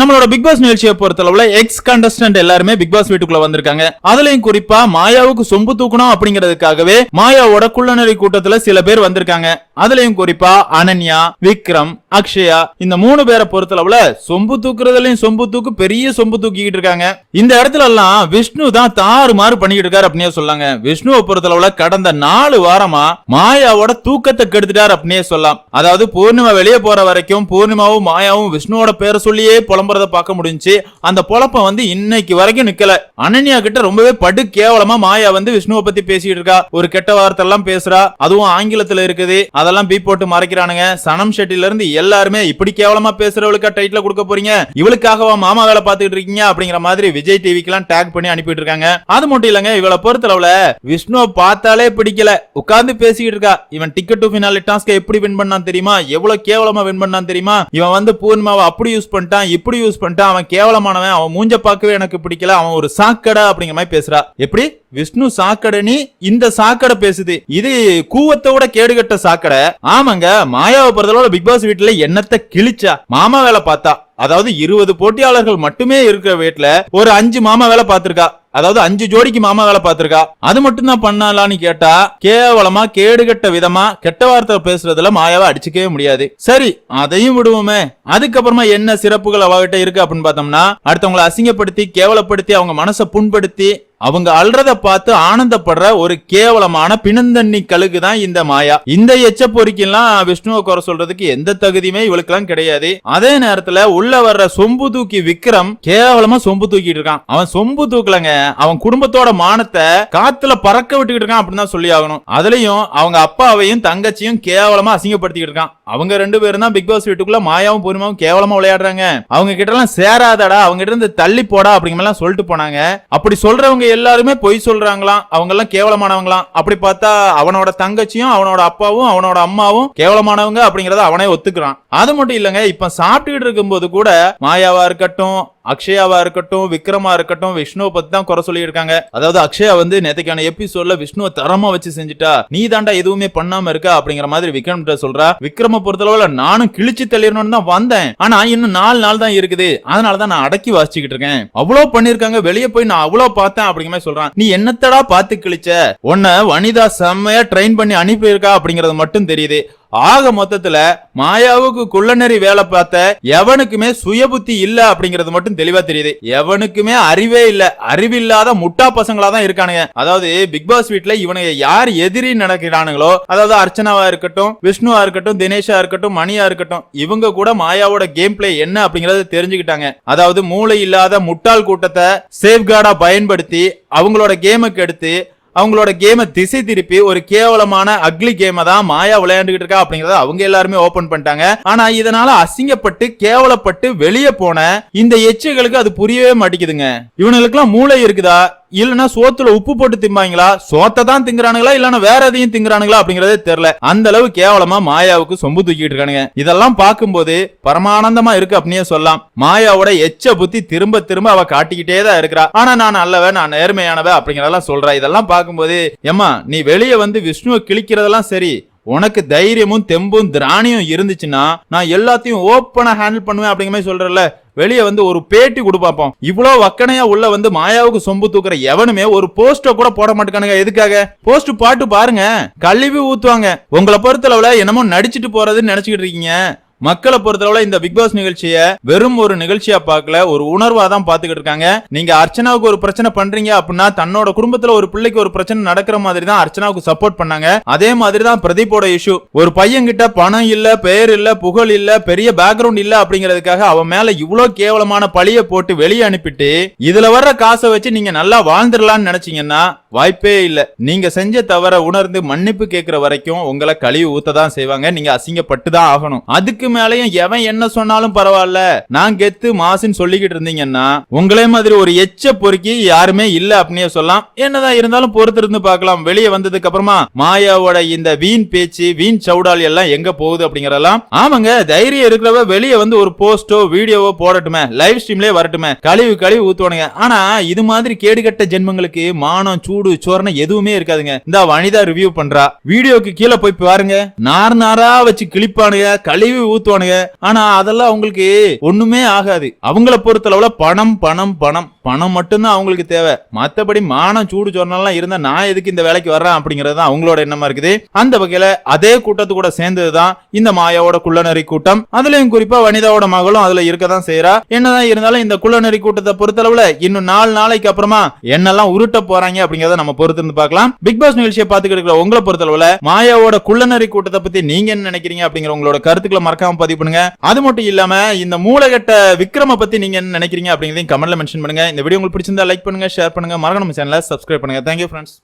நம்மளோட big Boss நிகழ்ச்சியை பொறுத்தளவுல எக்ஸ் கண்டஸ்டன்ட் எல்லாருமே பிக் பாஸ் வீட்டுக்குள்ள வந்திருக்காங்க. அதுலயும் குறிப்பா மாயாவுக்கு சொம்பு தூக்கணும் அப்படிங்கிறதுக்காகவே மாயாவோட குள்ளநிலை கூட்டத்துல சில பேர் வந்திருக்காங்க. அதுலயும் குறிப்பா அனன்யா விக்ரம் அக்ஷயா இந்த மூணு பேரை பொறுத்தளவுல சொம்பு தூக்குறதுலயும் சொம்பு தூக்கு பெரிய சொம்பு தூக்கிட்டு இருக்காங்க. இந்த இடத்துல எல்லாம் விஷ்ணு தான் தாறு மாறு பண்ணிக்கிட்டு இருக்காரு அப்படின்னே சொல்லாங்க. விஷ்ணுவை பொறுத்தளவுல கடந்த நாலு வாரமா மாயாவோட தூக்கத்தை கெடுத்துட்டார் அப்படின்னே சொல்லலாம் அதாவது பூர்ணிமா வெளியே போற வரைக்கும் பூர்ணிமாவும் மாயாவும் விஷ்ணுவோட பேரை சொல்லியே புலம்புறத பார்க்க முடிஞ்சு அந்த புலப்பம் வந்து இன்னைக்கு வரைக்கும் நிக்கல. அனன்யா கிட்ட ரொம்பவே படு கேவலமா மாயா வந்து விஷ்ணுவை பத்தி பேசிட்டு இருக்கா. ஒரு கெட்ட வார்த்தை எல்லாம் பேசுறா. அதுவும் ஆங்கிலத்துல இருக்குது. அதெல்லாம் பீ போட்டு மறைக்கிறானுங்க. சனம் ஷெட்டில இருந்து எல்லாருமே இப்படி கேவலமா பேசுறவளுக்கா டைட்டில் கொடுக்க போறீங்க? இவளுக்காகவா மாமா வேலை பார்த்துட்டு இருக்கீங்க? அப்படிங்கிற மாதிரி விஜய் டிவிக்கு எல்லாம் டேக் பண்ணி அனுப்பிட்டு இருக்காங்க. அது மட்டும் இல்லங்க இவளை பொறுத்தளவுல விஷ்ணுவை பார்த்தாலே பிடிக்கல. உட்கார்ந்து பேசிட்டு இருக்கா. இவன் டிக்கெட் டு பினாலி டாஸ்க எப்படி வின் பண்ணான் தெரியுமா? எவ்வளவு கேவலமா வின் பண்ணான் தெரியுமா? இவன் வந்து பூர்ணிமாவை அப்படி யூஸ் பண்ணிட்டான் இப்படி வேர்டு யூஸ் பண்ணிட்டு அவன் கேவலமானவன் அவன் மூஞ்ச பார்க்கவே எனக்கு பிடிக்கல அவன் ஒரு சாக்கடை அப்படிங்கிற மாதிரி பேசுறா. எப்படி? விஷ்ணு சாக்கடைனி இந்த சாக்கடை பேசுது. இது கூவத்தோட கேடுகட்ட சாக்கடை. ஆமாங்க மாயாவை பொறுத்தளவுல பிக் பாஸ் வீட்டுல என்னத்தை கிழிச்சா? மாமா வேலை பார்த்தா. அதாவது இருபது போட்டியாளர்கள் மட்டுமே இருக்கிற வீட்டுல ஒரு அஞ்சு மாமா வேலை பார்த்திருக்கா. அதாவது அஞ்சு ஜோடிக்கு மாமா வேலை பார்த்திருக்கா. அது மட்டும் தான் பண்ணலான்னு கேட்டா கேவலமா கேடுகட்ட விதமா கெட்ட வார்த்தை பேசுறதுல மாயாவை அடிச்சுக்கவே முடியாது. சரி அதையும் விடுவோமே. அதுக்கப்புறமா என்ன சிறப்புகள் அவகிட்ட இருக்கு அப்படின்னு பார்த்தோம்னா அடுத்தவங்களை அசிங்கப்படுத்தி கேவலப்படுத்தி அவங்க மனசை புண்படுத்தி அவங்க அல்றத பார்த்து ஆனந்தப்படுற ஒரு கேவலமான பிணந்தண்ணி கழுகு தான் இந்த மாயா. இந்த எச்ச பொறிக்கெல்லாம் விஷ்ணுவை குறை சொல்றதுக்கு எந்த தகுதியுமே இவளுக்கெல்லாம் கிடையாது. அதே நேரத்துல உள்ள வர்ற சொம்பு தூக்கி விக்ரம் கேவலமா சொம்பு தூக்கிட்டு இருக்கான். அவன் சொம்பு தூக்கலங்க அவன் குடும்பத்தோட மானத்தை காத்துல பறக்க விட்டுக்கிட்டு இருக்கான் அப்படின்னு தான் சொல்லி ஆகணும். அதுலயும் அவங்க அப்பாவையும் தங்கச்சியும் கேவலமா அசிங்கப்படுத்திக்கிட்டு இருக்கான். அவங்க ரெண்டு பேரும் தான் பிக் பாஸ் வீட்டுக்குள்ள மாயாவும் பொறுமாவும் கேவலமா விளையாடுறாங்க. அவங்க கிட்ட எல்லாம் சேராதடா அவங்க கிட்ட இருந்து தள்ளி போடா அப்படிங்கிற எல்லாம் சொல்லிட்டு போனாங்க. அப்படி சொல்றவங்க எல்லாருமே பொய் சொல்றாங்களாம். அவங்க எல்லாம் கேவலமானவங்களாம். அப்படி பார்த்தா அவனோட தங்கச்சியும் அவனோட அப்பாவும் அவனோட அம்மாவும் கேவலமானவங்க அப்படிங்கறத அவனே ஒத்துக்கிறான். அது மட்டும் இல்லங்க இப்ப சாப்பிட்டுக்கிட்டு இருக்கும்போது கூட மாயாவா இருக்கட்டும் அக்ஷயாவா இருக்கட்டும் விக்ரமா இருக்கட்டும் விஷ்ணுவை பத்தி தான் குறை சொல்லியிருக்காங்க. அதாவது அக்ஷயா வந்து நேத்துக்கான எபிசோட்ல விஷ்ணுவை தரமா வச்சு செஞ்சுட்டா நீ தாண்டா எதுவுமே பண்ணாம இருக்க அப்படிங்கிற மாதிரி விக்ரம் சொல்றா. விக்ரம பொறுத்தளவுல நானும் கிழிச்சு தள்ளிடணும்னு தான் வந்தேன். ஆனா இன்னும் நாலு நாள் தான் இருக்குது. அதனாலதான் நான் அடக்கி வாசிச்சுக்கிட்டு இருக்கேன். அவ்வளவு பண்ணிருக்காங்க வெளியே போய் நான் அவ்வளவு பார்த்தேன் அப்படிங்கிற மாதிரி சொல்றான். நீ என்னத்தடா பார்த்து கிழிச்ச? உன்னை வனிதா செம்மையா ட்ரெயின் பண்ணி அனுப்பியிருக்கா அப்படிங்கறது மட்டும் தெரியுது. ஆக மொத்தத்துல மாயாவுக்கு குள்ளநெறி வேலை பார்த்த எவனுக்குமே சுய புத்தி இல்ல அப்படிங்கிறது மட்டும் தெளிவா தெரியுது. எவனுக்குமே அறிவே இல்ல. அறிவில்லாத முட்டா பசங்களா தான் இருக்கானுங்க. அதாவது பிக் பாஸ் வீட்ல இவனுங்க யார் எதிரி நடக்கிறானுங்களோ அதாவது அர்ச்சனாவா இருக்கட்டும் விஷ்ணுவா இருக்கட்டும் தினேஷா இருக்கட்டும் மணியா இருக்கட்டும் இவங்க கூட மாயாவோட கேம் பிளே என்ன அப்படிங்கறத தெரிஞ்சுக்கிட்டாங்க. அதாவது மூளை இல்லாத முட்டாள் கூட்டத்தை சேஃப்கார்டா பயன்படுத்தி அவங்களோட கேமுக்கு எடுத்து அவங்களோட கேமை திசை திருப்பி ஒரு கேவலமான அக்லி கேமை தான் மாயா விளையாண்டுகிட்டு இருக்கா அப்படிங்கறத அவங்க எல்லாருமே ஓபன் பண்ணிட்டாங்க. ஆனா இதனால அசிங்கப்பட்டு கேவலப்பட்டு வெளியே போன இந்த எச்சைகளுக்கு அது புரியவே மாட்டேங்குதுங்க. இவனுங்களுக்குலாம் மூளை இருக்குதா? இல்லைன்னா சோத்துல உப்பு போட்டு திம்பாங்களா? சோத்தை தான் திங்குறானுங்களா? இல்லைன்னா வேற எதையும் திங்குறானுங்களா அப்படிங்கறதே தெரியல. அந்த அளவு கேவலமா மாயாவுக்கு சொம்பு தூக்கிட்டு இருக்கானுங்க. இதெல்லாம் பார்க்கும்போது பரமானந்தமா இருக்கு அப்படின்னே சொல்லலாம். மாயாவோட எச்ச புத்தி திரும்ப திரும்ப அவ காட்டிக்கிட்டே தான் இருக்கிறா. ஆனா நான் நல்லவ நான் நேர்மையானவ அப்படிங்கறதெல்லாம் சொல்றா. இதெல்லாம் பார்க்கும்போது ஏம்மா நீ வெளியே வந்து விஷ்ணுவை கிழிக்கிறதெல்லாம் சரி. உனக்கு தைரியமும் தெம்பும் திராணியும் இருந்துச்சுன்னா நான் எல்லாத்தையும் ஓப்பனா ஹேண்டில் பண்ணுவேன் அப்படிங்கிற மாதிரி சொல்றல வெளியே வந்து ஒரு பேட்டி கொடு பார்ப்போம் இவ்வளோ வக்கனையா உள்ள வந்து மாயாவுக்கு சொம்பு தூக்குற எவனுமே ஒரு போஸ்ட கூட போட மாட்டேங்கானுங்க எதுக்காக? போஸ்ட் பாட்டு பாருங்க. கழுவி ஊத்துவாங்க. உங்களை பொறுத்தளவுல என்னமோ நடிச்சிட்டு போறதுன்னு நினைச்சுக்கிட்டு இருக்கீங்க. மக்களை பொறுத்தளவுல இந்த பிக் பாஸ் நிகழ்ச்சிய வெறும் ஒரு நிகழ்ச்சியா பார்க்கல ஒரு உணர்வா தான் பாத்துக்கிட்டு இருக்காங்க. நீங்க அர்ச்சனாவுக்கு ஒரு பிரச்சனை பண்றீங்க அப்படின்னா தன்னோட குடும்பத்துல ஒரு பிள்ளைக்கு ஒரு பிரச்சனை நடக்கிற மாதிரி தான் அர்ச்சனாவுக்கு சப்போர்ட் பண்ணாங்க. அதே மாதிரி தான் பிரதீப்போட இஷ்யூ ஒரு பையன் கிட்ட பணம் இல்ல பெயர் இல்ல புகழ் இல்ல பெரிய பேக்ரவுண்ட் இல்ல அப்படிங்கிறதுக்காக அவன் மேல இவ்வளவு கேவலமான பழிய போட்டு வெளியே அனுப்பிட்டு இதுல வர்ற காசை வச்சு நீங்க நல்லா வாழ்ந்துடலாம்னு நினைச்சீங்கன்னா வாய்ப்பே இல்ல. நீங்க செஞ்ச தவற உணர்ந்து மன்னிப்பு கேட்கிற வரைக்கும் உங்களை கழுவி ஊத்த தான் செய்வாங்க. நீங்க அசிங்கப்பட்டு தான் ஆகணும். அதுக்கு இதுக்கு மேலயும் எவன் என்ன சொன்னாலும் பரவாயில்ல. நான் கெத்து மாசுன்னு சொல்லிக்கிட்டு இருந்தீங்கன்னா உங்களே மாதிரி ஒரு எச்ச பொறுக்கி யாருமே இல்ல அப்படின்னே சொல்லலாம். என்னதான் இருந்தாலும் பொறுத்து இருந்து பார்க்கலாம். வெளியே வந்ததுக்கு அப்புறமா மாயாவோட இந்த வீண் பேச்சு வீண் சவுடால் எல்லாம் எங்க போகுது அப்படிங்கறதெல்லாம் ஆமாங்க தைரியம் இருக்கிறவ வெளியே வந்து ஒரு போஸ்டோ வீடியோவோ போடட்டுமே. லைவ் ஸ்ட்ரீம்லயே வரட்டுமே. கழிவு கழிவு ஊத்துவானுங்க. ஆனா இது மாதிரி கேடுகட்ட ஜென்மங்களுக்கு மானம் சூடு சோரணை எதுவுமே இருக்காதுங்க. இந்த வனிதா ரிவ்யூ பண்றா. வீடியோக்கு கீழே போய் பாருங்க. நார் நாரா வச்சு கிளிப்பானுங்க கழிவு ஊத்துவானுங்க. ஆனா அதெல்லாம் அவங்களுக்கு ஒண்ணுமே ஆகாது. அவங்கள பொறுத்தளவுல பணம் பணம் பணம். பணம் மட்டும்தான் அவங்களுக்கு தேவை. மத்தபடி மானம் சூடு சொன்னாலாம் இருந்தா நான் எதுக்கு இந்த வேலைக்கு வர்றேன் அப்படிங்கறது அவங்களோட எண்ணமா இருக்குது. அந்த வகையில அதே கூட்டத்து கூட சேர்ந்ததுதான் இந்த மாயாவோட குள்ளநரி கூட்டம். அதுலயும் குறிப்பா வனிதாவோட மகளும் அதுல இருக்கதான் செய்யறா என்னதான் இருந்தாலும் இந்த குள்ளநரி கூட்டத்தை பொறுத்தளவுல இன்னும் நாலு நாளைக்கு அப்புறமா என்னெல்லாம் உருட்ட போறாங்க அப்படிங்கறத நம்ம பொறுத்து இருந்து பார்க்கலாம். பிக் பாஸ் நிகழ்ச்சியை பாத்துக்கிட்டு இருக்கிற உங்களை பொறுத்தளவுல மாயாவோட குள்ளநரி கூட்டத்தை பத்தி நீங்க என்ன நினைக்கிறீங்க அப்படிங்கிற உங்களோட கருத்துக்களை மறக்க மறக்காம பதிவு பண்ணுங்க. அது மட்டும் இல்லாம இந்த மூலகட்ட விக்ரம பத்தி நீங்க என்ன நினைக்கிறீங்க அப்படிங்கறதையும் கமெண்ட்ல மென்ஷன் பண்ணுங்க. இந்த வீடியோ உங்களுக்கு பிடிச்சிருந்தா லைக் பண்ணுங்க ஷேர் பண்ணுங்க. மறக்காம நம்ம சேனலை சப்ஸ்கிரைப் பண்ணுங்க. Thank you friends